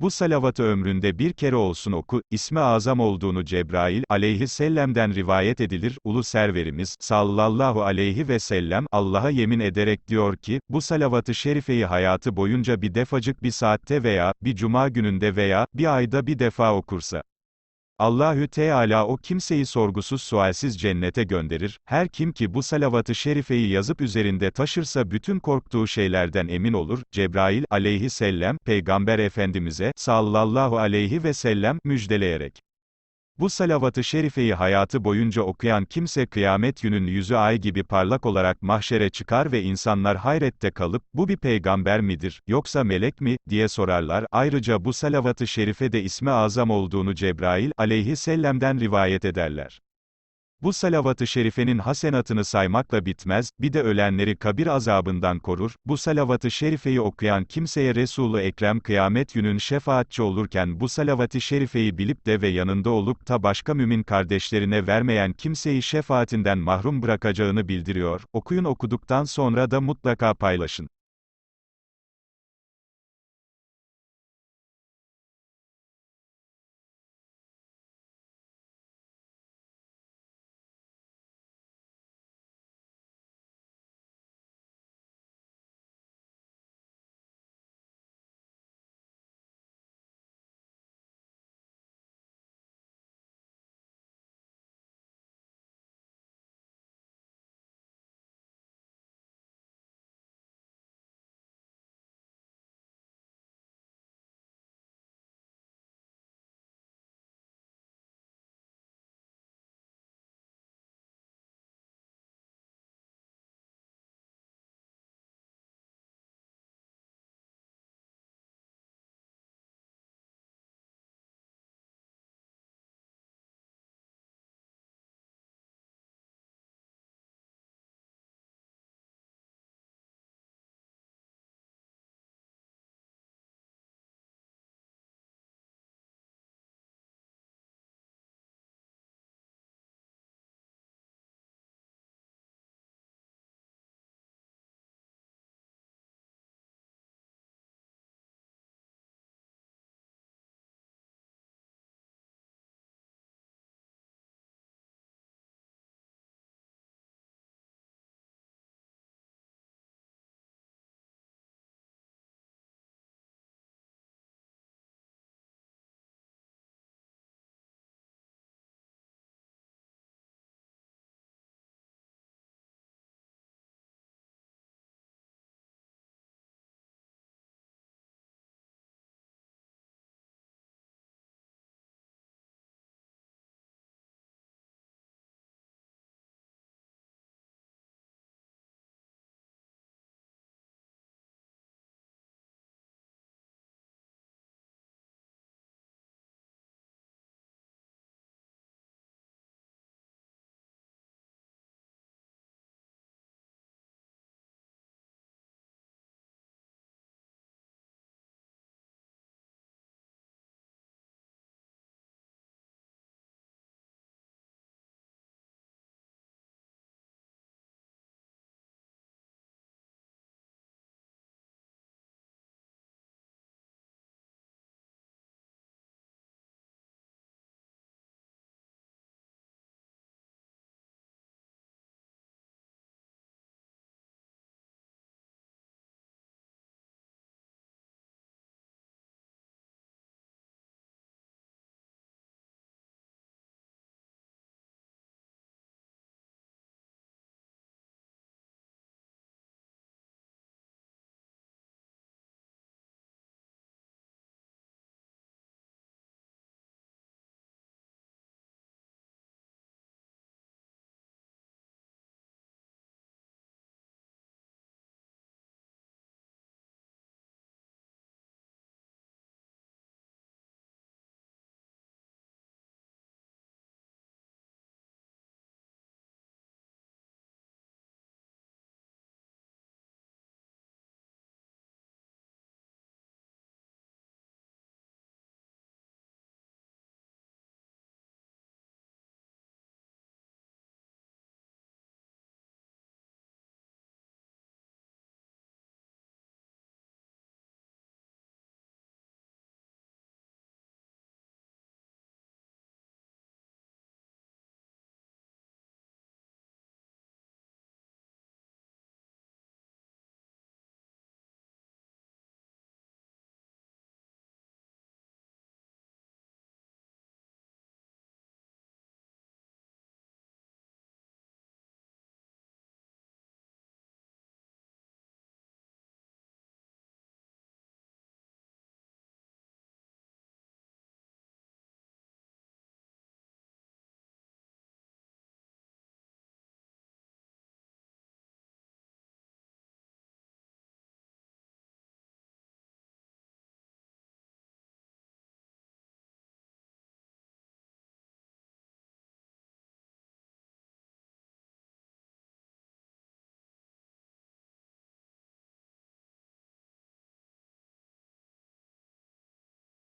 Bu salavatı ömründe bir kere olsun oku, ismi azam olduğunu Cebrail aleyhisselam'den rivayet edilir, ulu serverimiz, sallallahu aleyhi ve sellem, Allah'a yemin ederek diyor ki, bu salavatı şerifeyi hayatı boyunca bir defacık bir saatte veya, bir cuma gününde veya, bir ayda bir defa okursa, Allahü Teala o kimseyi sorgusuz sualsiz cennete gönderir, her kim ki bu salavatı şerifeyi yazıp üzerinde taşırsa bütün korktuğu şeylerden emin olur, Cebrail, aleyhisselam, Peygamber Efendimiz'e, sallallahu aleyhi ve sellem, müjdeleyerek. Bu salavatı şerifeyi hayatı boyunca okuyan kimse kıyamet günün yüzü ay gibi parlak olarak mahşere çıkar ve insanlar hayrette kalıp, bu bir peygamber midir, yoksa melek mi, diye sorarlar, ayrıca bu salavatı şerife de ismi azam olduğunu Cebrail, aleyhisselam'den rivayet ederler. Bu salavat-ı şerifenin hasenatını saymakla bitmez, bir de ölenleri kabir azabından korur, bu salavat-ı şerifeyi okuyan kimseye Resul-u Ekrem kıyamet günün şefaatçi olurken bu salavat-ı şerifeyi bilip de ve yanında olup da başka mümin kardeşlerine vermeyen kimseyi şefaatinden mahrum bırakacağını bildiriyor, okuyun okuduktan sonra da mutlaka paylaşın.